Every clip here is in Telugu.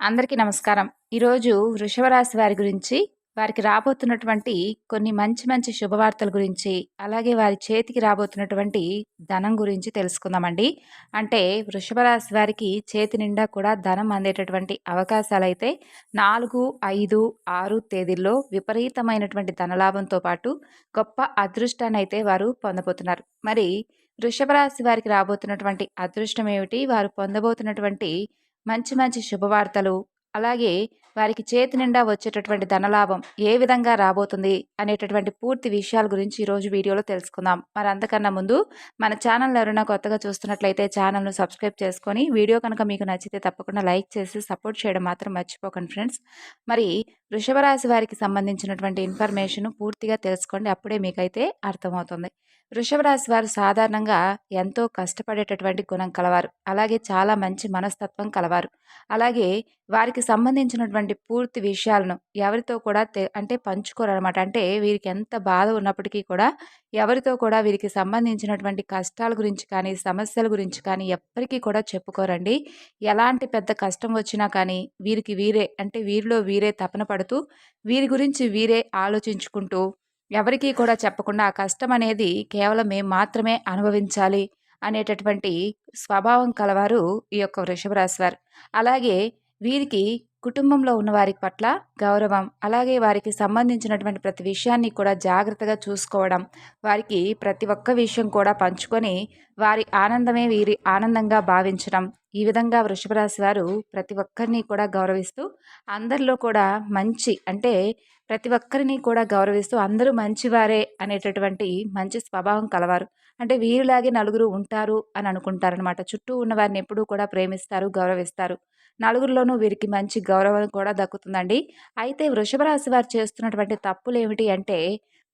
అందరికీ నమస్కారం. ఈరోజు వృషభరాశి వారి గురించి వారికి రాబోతున్నటువంటి కొన్ని మంచి మంచి శుభవార్తల గురించి అలాగే వారి చేతికి రాబోతున్నటువంటి ధనం గురించి తెలుసుకుందామండి. అంటే వృషభ రాశి వారికి చేతి నిండా కూడా ధనం అందేటటువంటి అవకాశాలు అయితే నాలుగు ఐదు ఆరు తేదీల్లో విపరీతమైనటువంటి ధనలాభంతో పాటు గొప్ప అదృష్టాన్ని అయితే వారు పొందబోతున్నారు. మరి వృషభ రాశి వారికి రాబోతున్నటువంటి అదృష్టం ఏమిటి? వారు పొందబోతున్నటువంటి మంచి మంచి శుభవార్తలు అలాగే వారికి చేతి నిండా వచ్చేటటువంటి ధనలాభం ఏ విధంగా రాబోతుంది అనేటటువంటి పూర్తి విషయాల గురించి ఈరోజు వీడియోలో తెలుసుకుందాం. మరి అంతకన్నా ముందు మన ఛానల్ ఎవరైనా కొత్తగా చూస్తున్నట్లయితే ఛానల్ను సబ్స్క్రైబ్ చేసుకొని వీడియో కనుక మీకు నచ్చితే తప్పకుండా లైక్ చేసి సపోర్ట్ చేయడం మాత్రం మర్చిపోకండి ఫ్రెండ్స్. మరి వృషభరాశి వారికి సంబంధించినటువంటి ఇన్ఫర్మేషన్ పూర్తిగా తెలుసుకోండి. అప్పుడే మీకైతే అర్థమవుతుంది. వృషభరాశి వారు సాధారణంగా ఎంతో కష్టపడేటటువంటి గుణం కలవారు. అలాగే చాలా మంచి మనస్తత్వం కలవారు. అలాగే వారికి సంబంధించినటువంటి పూర్తి విషయాలను ఎవరితో కూడా అంటే పంచుకోరు అనమాట అంటే వీరికి ఎంత బాధ ఉన్నప్పటికీ కూడా ఎవరితో కూడా వీరికి సంబంధించినటువంటి కష్టాల గురించి కానీ సమస్యల గురించి కానీ ఎప్పటికీ కూడా చెప్పుకోరండి. ఎలాంటి పెద్ద కష్టం వచ్చినా కానీ వీరికి వీరే అంటే వీరిలో వీరే తపన పడుతూ వీరి గురించి వీరే ఆలోచించుకుంటూ ఎవరికీ కూడా చెప్పకుండా ఆ కష్టం అనేది కేవలం మేము మాత్రమే అనుభవించాలి అనేటటువంటి స్వభావం కలవారు ఈ యొక్క వృషభ వారు. అలాగే వీరికి కుటుంబంలో ఉన్న వారి పట్ల గౌరవం అలాగే వారికి సంబంధించినటువంటి ప్రతి విషయాన్ని కూడా జాగ్రత్తగా చూసుకోవడం వారికి ప్రతి ఒక్క విషయం కూడా పంచుకొని వారి ఆనందమే వీరి ఆనందంగా భావించడం ఈ విధంగా వృషభ రాశి వారు ప్రతి ఒక్కరిని కూడా గౌరవిస్తూ అందరిలో కూడా మంచి అంటే ప్రతి ఒక్కరిని కూడా గౌరవిస్తూ అందరూ మంచివారే అనేటటువంటి మంచి స్వభావం కలవారు. అంటే వీరిలాగే నలుగురు ఉంటారు అని అనుకుంటారనమాట చుట్టూ ఉన్న వారిని ఎప్పుడూ కూడా ప్రేమిస్తారు గౌరవిస్తారు. నలుగురిలోనూ వీరికి మంచి గౌరవం కూడా దక్కుతుందండి. అయితే వృషభ రాశి వారు చేస్తున్నటువంటి తప్పులు ఏమిటి అంటే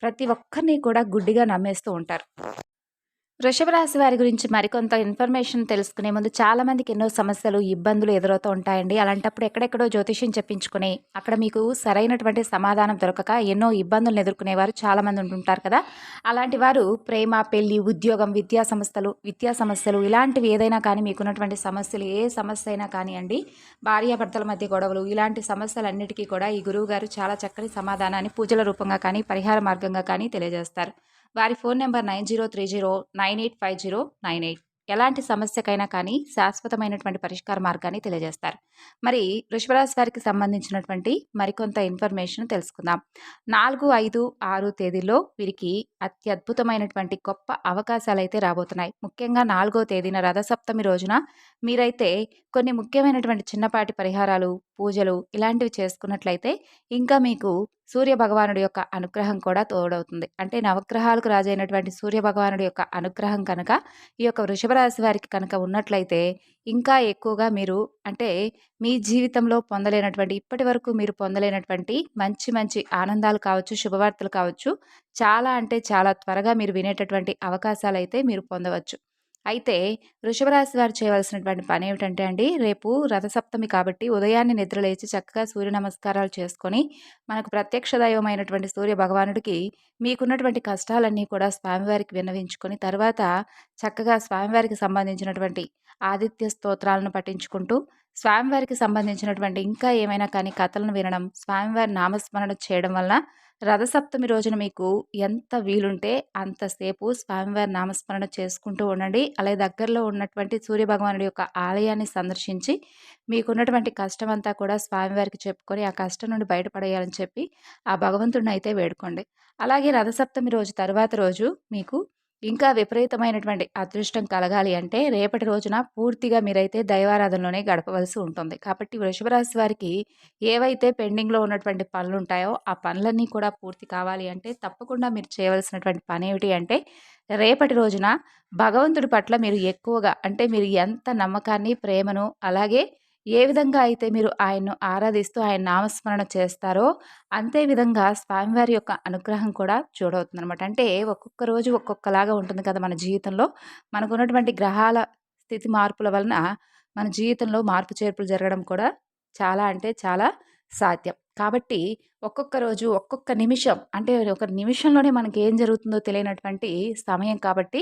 ప్రతి ఒక్కరిని కూడా గుడ్డిగా నమ్మేస్తూ ఉంటారు. వృషభ రాశి వారి గురించి మరికొంత ఇన్ఫర్మేషన్ తెలుసుకునే ముందు చాలామందికి ఎన్నో సమస్యలు ఇబ్బందులు ఎదురవుతూ ఉంటాయండి. అలాంటప్పుడు ఎక్కడెక్కడో జ్యోతిష్యం చెప్పించుకుని అక్కడ మీకు సరైనటువంటి సమాధానం దొరకక ఎన్నో ఇబ్బందులను ఎదుర్కొనేవారు చాలామంది ఉంటుంటారు కదా. అలాంటి వారు ప్రేమ పెళ్ళి ఉద్యోగం విద్యా సంస్థలు విద్యా సమస్యలు ఇలాంటివి ఏదైనా కానీ మీకున్నటువంటి సమస్యలు ఏ సమస్య అయినా కానివ్వండి భార్యాభర్తల మధ్య గొడవలు ఇలాంటి సమస్యలన్నిటికీ కూడా ఈ గురువు గారు చాలా చక్కని సమాధానాన్ని పూజల రూపంగా కానీ పరిహార మార్గంగా కానీ తెలియజేస్తారు. వారి phone number nine zero three zero nine eight five zero nine eight. ఎలాంటి సమస్యకైనా కానీ శాశ్వతమైనటువంటి పరిష్కార మార్గాన్ని తెలియజేస్తారు. మరి వృషభరాశి వారికి సంబంధించినటువంటి మరికొంత ఇన్ఫర్మేషన్ తెలుసుకుందాం. నాలుగు ఐదు ఆరు తేదీలో వీరికి అత్యద్భుతమైనటువంటి గొప్ప అవకాశాలు అయితే రాబోతున్నాయి. ముఖ్యంగా నాలుగో తేదీన రథసప్తమి రోజున మీరైతే కొన్ని ముఖ్యమైనటువంటి చిన్నపాటి పరిహారాలు పూజలు ఇలాంటివి చేసుకున్నట్లయితే ఇంకా మీకు సూర్య భగవానుడి యొక్క అనుగ్రహం కూడా తోడవుతుంది. అంటే నవగ్రహాలకు రాజైనటువంటి సూర్య భగవానుడి యొక్క అనుగ్రహం కనుక ఈ యొక్క వృషభ రాశి వారికి కనుక ఉన్నట్లయితే ఇంకా ఎక్కువగా మీరు అంటే మీ జీవితంలో పొందలేనటువంటి ఇప్పటి వరకు మీరు పొందలేనటువంటి మంచి మంచి ఆనందాలు కావచ్చు శుభవార్తలు కావచ్చు చాలా అంటే చాలా త్వరగా మీరు వినేటటువంటి అవకాశాలు అయితే మీరు పొందవచ్చు. అయితే వృషభరాశి వారు చేయవలసినటువంటి పని ఏమిటంటే అండి రేపు రథసప్తమి కాబట్టి ఉదయాన్నే నిద్రలేచి చక్కగా సూర్య నమస్కారాలు చేసుకొని మనకు ప్రత్యక్ష దైవమైనటువంటి సూర్య భగవానుడికి మీకున్నటువంటి కష్టాలన్నీ కూడా స్వామివారికి విన్నవించుకొని తర్వాత చక్కగా స్వామివారికి సంబంధించినటువంటి ఆదిత్య స్తోత్రాలను పఠించుకుంటూ స్వామివారికి సంబంధించినటువంటి ఇంకా ఏమైనా కానీ కథలను వినడం స్వామివారి నామస్మరణ చేయడం వల్ల రథసప్తమి రోజున మీకు ఎంత వీలుంటే అంతసేపు స్వామివారి నామస్మరణ చేసుకుంటూ ఉండండి. అలాగే దగ్గరలో ఉన్నటువంటి సూర్యభగవానుడి యొక్క ఆలయాన్ని సందర్శించి మీకున్నటువంటి కష్టం అంతా కూడా స్వామివారికి చెప్పుకొని ఆ కష్టం నుండి బయటపడేయాలని చెప్పి ఆ భగవంతుడిని అయితే వేడుకోండి. అలాగే రథసప్తమి రోజు తర్వాత రోజు మీకు ఇంకా విపరీతమైనటువంటి అదృష్టం కలగాలి అంటే రేపటి రోజున పూర్తిగా మీరైతే దైవారాధనలోనే గడపవలసి ఉంటుంది. కాబట్టి వృషభరాశి వారికి ఏవైతే పెండింగ్లో ఉన్నటువంటి పనులు ఉంటాయో ఆ పనులన్నీ కూడా పూర్తి కావాలి అంటే తప్పకుండా మీరు చేయవలసినటువంటి పని ఏమిటి అంటే రేపటి రోజున భగవంతుడి పట్ల మీరు ఎక్కువగా అంటే మీరు ఎంత నమ్మకాన్ని ప్రేమను అలాగే ఏ విధంగా అయితే మీరు ఆయన్ను ఆరాధిస్తూ ఆయన నామస్మరణ చేస్తారో అంతే విధంగా స్వామివారి యొక్క అనుగ్రహం కూడా చూడవుతుంది అనమాట అంటే ఒక్కొక్క రోజు ఒక్కొక్కలాగా ఉంటుంది కదా మన జీవితంలో. మనకు ఉన్నటువంటి గ్రహాల స్థితి మార్పుల వలన మన జీవితంలో మార్పు చేర్పులు జరగడం కూడా చాలా అంటే చాలా సాధ్యం. కాబట్టి ఒక్కొక్క రోజు ఒక్కొక్క నిమిషం అంటే ఒక నిమిషంలోనే మనకి ఏం జరుగుతుందో తెలియనటువంటి సమయం కాబట్టి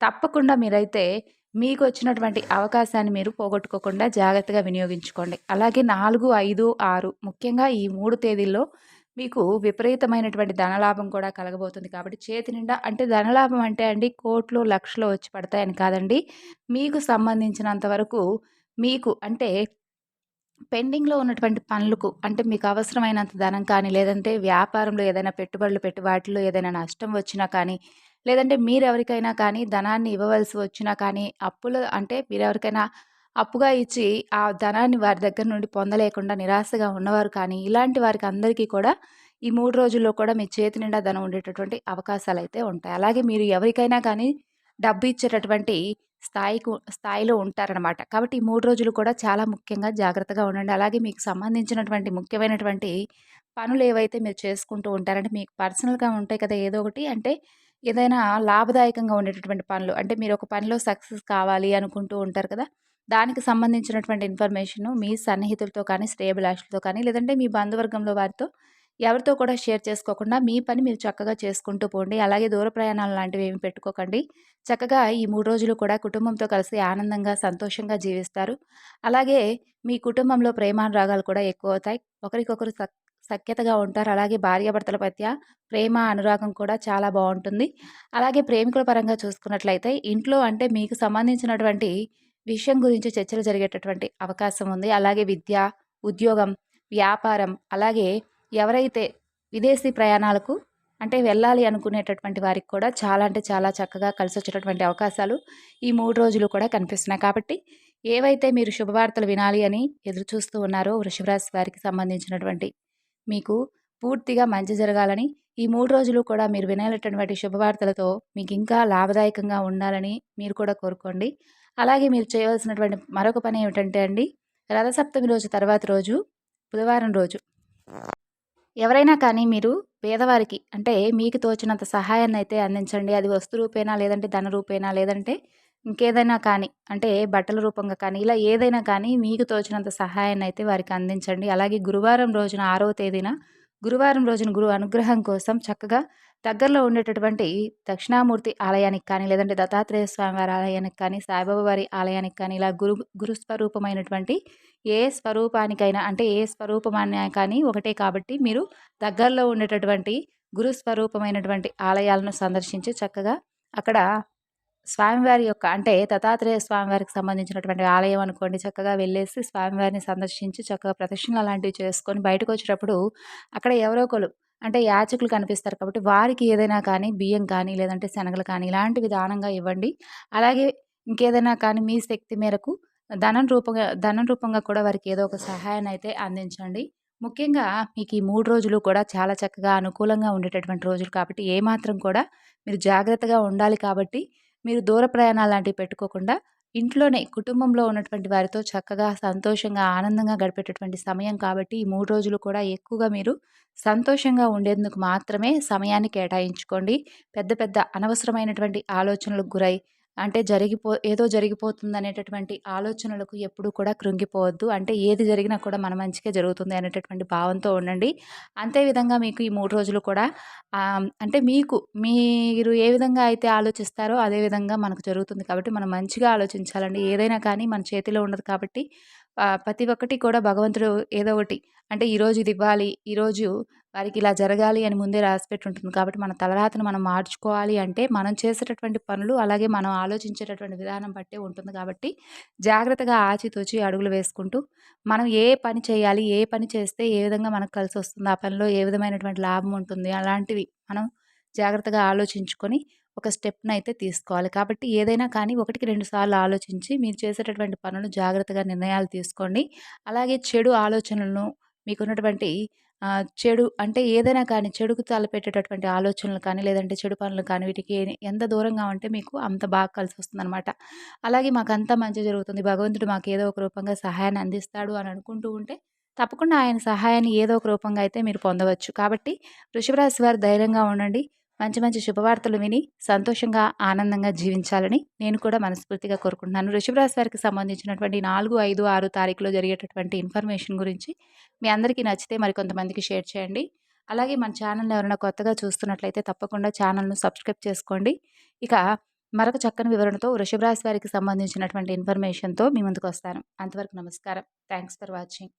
తప్పకుండా మీరైతే మీకు వచ్చినటువంటి అవకాశాన్ని మీరు పోగొట్టుకోకుండా జాగ్రత్తగా వినియోగించుకోండి. అలాగే నాలుగు ఐదు ఆరు ముఖ్యంగా ఈ మూడు తేదీల్లో మీకు విపరీతమైనటువంటి ధనలాభం కూడా కలగబోతుంది కాబట్టి చేతి నిండా అంటే ధనలాభం అంటే అండి కోట్లు లక్షలు వచ్చి పడతాయని కాదండి. మీకు సంబంధించినంత వరకు మీకు అంటే పెండింగ్లో ఉన్నటువంటి పనులకు అంటే మీకు అవసరమైనంత ధనం కానీ లేదంటే వ్యాపారంలో ఏదైనా పెట్టుబడులు పెట్టి వాటిలో ఏదైనా నష్టం వచ్చినా కానీ లేదంటే మీరు ఎవరికైనా కానీ ధనాన్ని ఇవ్వవలసి వచ్చినా కానీ అప్పులు అంటే మీరెవరికైనా అప్పుగా ఇచ్చి ఆ ధనాన్ని వారి దగ్గర నుండి పొందలేకుండా నిరాశగా ఉన్నవారు కానీ ఇలాంటి వారికి అందరికీ కూడా ఈ మూడు రోజుల్లో కూడా మీ చేతి నిండా ధనం ఉండేటటువంటి అవకాశాలు అయితే ఉంటాయి. అలాగే మీరు ఎవరికైనా కానీ డబ్బు ఇచ్చేటటువంటి స్థాయికు స్థాయిలో ఉంటారనమాట కాబట్టి ఈ మూడు రోజులు కూడా చాలా ముఖ్యంగా జాగ్రత్తగా ఉండండి. అలాగే మీకు సంబంధించినటువంటి ముఖ్యమైనటువంటి పనులు ఏవైతే మీరు చేసుకుంటూ ఉంటారంటే మీకు పర్సనల్గా ఉంటాయి కదా ఏదో ఒకటి. అంటే ఏదైనా లాభదాయకంగా ఉండేటటువంటి పనులు అంటే మీరు ఒక పనిలో సక్సెస్ కావాలి అనుకుంటూ ఉంటారు కదా దానికి సంబంధించినటువంటి ఇన్ఫర్మేషన్ మీ సన్నిహితులతో కానీ శ్రేయభిలాషులతో కానీ లేదంటే మీ బంధువర్గంలో వారితో ఎవరితో కూడా షేర్ చేసుకోకుండా మీ పని మీరు చక్కగా చేసుకుంటూ పోండి. అలాగే దూర ప్రయాణాలు లాంటివి ఏమి పెట్టుకోకండి. చక్కగా ఈ మూడు రోజులు కూడా కుటుంబంతో కలిసి ఆనందంగా సంతోషంగా జీవిస్తారు. అలాగే మీ కుటుంబంలో ప్రేమానురాగాలు కూడా ఎక్కువ అవుతాయి. ఒకరికొకరు సఖ్యతగా ఉంటారు. అలాగే భార్యాభర్తల మధ్య ప్రేమ అనురాగం కూడా చాలా బాగుంటుంది. అలాగే ప్రేమికుల పరంగా చూసుకున్నట్లయితే ఇంట్లో అంటే మీకు సంబంధించినటువంటి విషయం గురించి చర్చలు జరిగేటటువంటి అవకాశం ఉంది. అలాగే విద్య ఉద్యోగం వ్యాపారం అలాగే ఎవరైతే విదేశీ ప్రయాణాలకు అంటే వెళ్ళాలి అనుకునేటటువంటి వారికి కూడా చాలా అంటే చాలా చక్కగా కలిసి వచ్చేటటువంటి అవకాశాలు ఈ మూడు రోజులు కూడా కనిపిస్తున్నాయి. కాబట్టి ఏవైతే మీరు శుభవార్తలు వినాలి అని ఎదురు చూస్తూ ఉన్నారో వృషభరాశి వారికి సంబంధించినటువంటి మీకు పూర్తిగా మంచి జరగాలని ఈ మూడు రోజులు కూడా మీరు వినేటటువంటి శుభవార్తలతో మీకు ఇంకా లాభదాయకంగా ఉండాలని మీరు కూడా కోరుకోండి. అలాగే మీరు చేయవలసినటువంటి మరొక పని ఏమిటంటే అండి రథసప్తమి రోజు తర్వాత రోజు బుధవారం రోజు. ఎవరైనా కానీ మీరు పేదవారికి అంటే మీకు తోచినంత సహాయాన్ని అయితే అందించండి. అది వస్తు రూపేనా లేదంటే ధన రూపేనా లేదంటే ఇంకేదైనా కానీ అంటే బట్టల రూపంగా కానీ ఇలా ఏదైనా కానీ మీకు తోచినంత సహాయాన్ని అయితే వారికి అందించండి. అలాగే గురువారం రోజున ఆరవ తేదీన గురువారం రోజున గురు అనుగ్రహం కోసం చక్కగా దగ్గరలో ఉండేటటువంటి దక్షిణామూర్తి ఆలయానికి కానీ లేదంటే దత్తాత్రేయ స్వామి వారి ఆలయానికి కానీ సాయిబాబా వారి ఆలయానికి కానీ ఇలా గురు గురుస్వరూపమైనటువంటి ఏ స్వరూపానికైనా అంటే ఏ స్వరూపమైనా కానీ ఒకటే కాబట్టి మీరు దగ్గరలో ఉండేటటువంటి గురుస్వరూపమైనటువంటి ఆలయాలను సందర్శించి చక్కగా అక్కడ స్వామివారి యొక్క అంటే దత్తాత్రేయ స్వామివారికి సంబంధించినటువంటి ఆలయం అనుకోండి చక్కగా వెళ్ళేసి స్వామివారిని సందర్శించి చక్కగా ప్రదక్షిణలు అలాంటివి చేసుకొని బయటకు వచ్చేటప్పుడు అక్కడ ఎవరో ఒకరు అంటే యాచకులు కనిపిస్తారు కాబట్టి వారికి ఏదైనా కానీ బియ్యం కానీ లేదంటే శనగలు కానీ ఇలాంటివి దానంగా ఇవ్వండి. అలాగే ఇంకేదైనా కానీ మీ శక్తి మేరకు ధనం రూపంగా ధనం రూపంగా కూడా వారికి ఏదో ఒక సహాయాన్ని అయితే అందించండి. ముఖ్యంగా మీకు ఈ మూడు రోజులు కూడా చాలా చక్కగా అనుకూలంగా ఉండేటటువంటి రోజులు కాబట్టి ఏమాత్రం కూడా మీరు జాగ్రత్తగా ఉండాలి కాబట్టి మీరు దూర ప్రయాణాలు లాంటివి పెట్టుకోకుండా ఇంట్లోనే కుటుంబంలో ఉన్నటువంటి వారితో చక్కగా సంతోషంగా ఆనందంగా గడిపేటటువంటి సమయం కాబట్టి ఈ మూడు రోజులు కూడా ఎక్కువగా మీరు సంతోషంగా ఉండేందుకు మాత్రమే సమయాన్ని కేటాయించుకోండి. పెద్ద పెద్ద అనవసరమైనటువంటి ఆలోచనలకు గురై అంటే జరిగిపో ఏదో జరిగిపోతుంది అనేటటువంటి ఆలోచనలకు ఎప్పుడూ కూడా కృంగిపోవద్దు. అంటే ఏది జరిగినా కూడా మన మంచిగా జరుగుతుంది అనేటటువంటి భావంతో ఉండండి. అంతేవిధంగా మీకు ఈ మూడు రోజులు కూడా అంటే మీకు మీరు ఏ విధంగా అయితే ఆలోచిస్తారో అదే విధంగా మనకు జరుగుతుంది కాబట్టి మనం మంచిగా ఆలోచించాలండి. ఏదైనా కానీ మన చేతిలో ఉండదు కాబట్టి ప్రతి ఒక్కటి కూడా భగవంతుడు ఏదో ఒకటి అంటే ఈరోజు ఇది ఇవ్వాలి ఈరోజు వారికి ఇలా జరగాలి అని ముందే రాసిపెట్టి ఉంటుంది కాబట్టి మన తలరాతను మనం మార్చుకోవాలి అంటే మనం చేసేటటువంటి పనులు అలాగే మనం ఆలోచించేటటువంటి విధానం బట్టే ఉంటుంది. కాబట్టి జాగ్రత్తగా ఆచితూచి అడుగులు వేసుకుంటూ మనం ఏ పని చేయాలి ఏ పని చేస్తే ఏ విధంగా మనకు కలిసి వస్తుంది ఆ పనిలో ఏ విధమైనటువంటి లాభం ఉంటుంది అలాంటివి మనం జాగ్రత్తగా ఆలోచించుకొని ఒక స్టెప్ను అయితే తీసుకోవాలి. కాబట్టి ఏదైనా కానీ ఒకటికి రెండు సార్లు ఆలోచించి మీరు చేసేటటువంటి పనులు జాగ్రత్తగా నిర్ణయాలు తీసుకోండి. అలాగే చెడు ఆలోచనలను మీకున్నటువంటి చెడు అంటే ఏదైనా కానీ చెడుకు తలపెట్టేటటువంటి ఆలోచనలు కానీ లేదంటే చెడు పనులు కానీ వీటికి ఎంత దూరంగా ఉంటే మీకు అంత బాగా కలిసి వస్తుందన్నమాట. అలాగే మాకు అంతా మంచి జరుగుతుంది. భగవంతుడు మాకు ఏదో ఒక రూపంగా సహాయాన్ని అందిస్తాడు అని అనుకుంటూ ఉంటే తప్పకుండా ఆయన సహాయాన్ని ఏదో ఒక రూపంగా అయితే మీరు పొందవచ్చు. కాబట్టి వృషభరాశి వారు ధైర్యంగా ఉండండి. మంచి మంచి శుభవార్తలు విని సంతోషంగా ఆనందంగా జీవించాలని నేను కూడా మనస్ఫూర్తిగా కోరుకుంటున్నాను. ఋషభరాశి వారికి సంబంధించినటువంటి నాలుగు ఐదు ఆరు తారీఖులో జరిగేటటువంటి ఇన్ఫర్మేషన్ గురించి మీ అందరికీ నచ్చితే మరికొంతమందికి షేర్ చేయండి. అలాగే మన ఛానల్ని ఎవరైనా కొత్తగా చూస్తున్నట్లయితే తప్పకుండా ఛానల్ను సబ్స్క్రైబ్ చేసుకోండి. ఇక మరొక చక్కని వివరణతో వృషభరాశి వారికి సంబంధించినటువంటి ఇన్ఫర్మేషన్తో మీ ముందుకు వస్తాను. అంతవరకు నమస్కారం. Thanks for watching.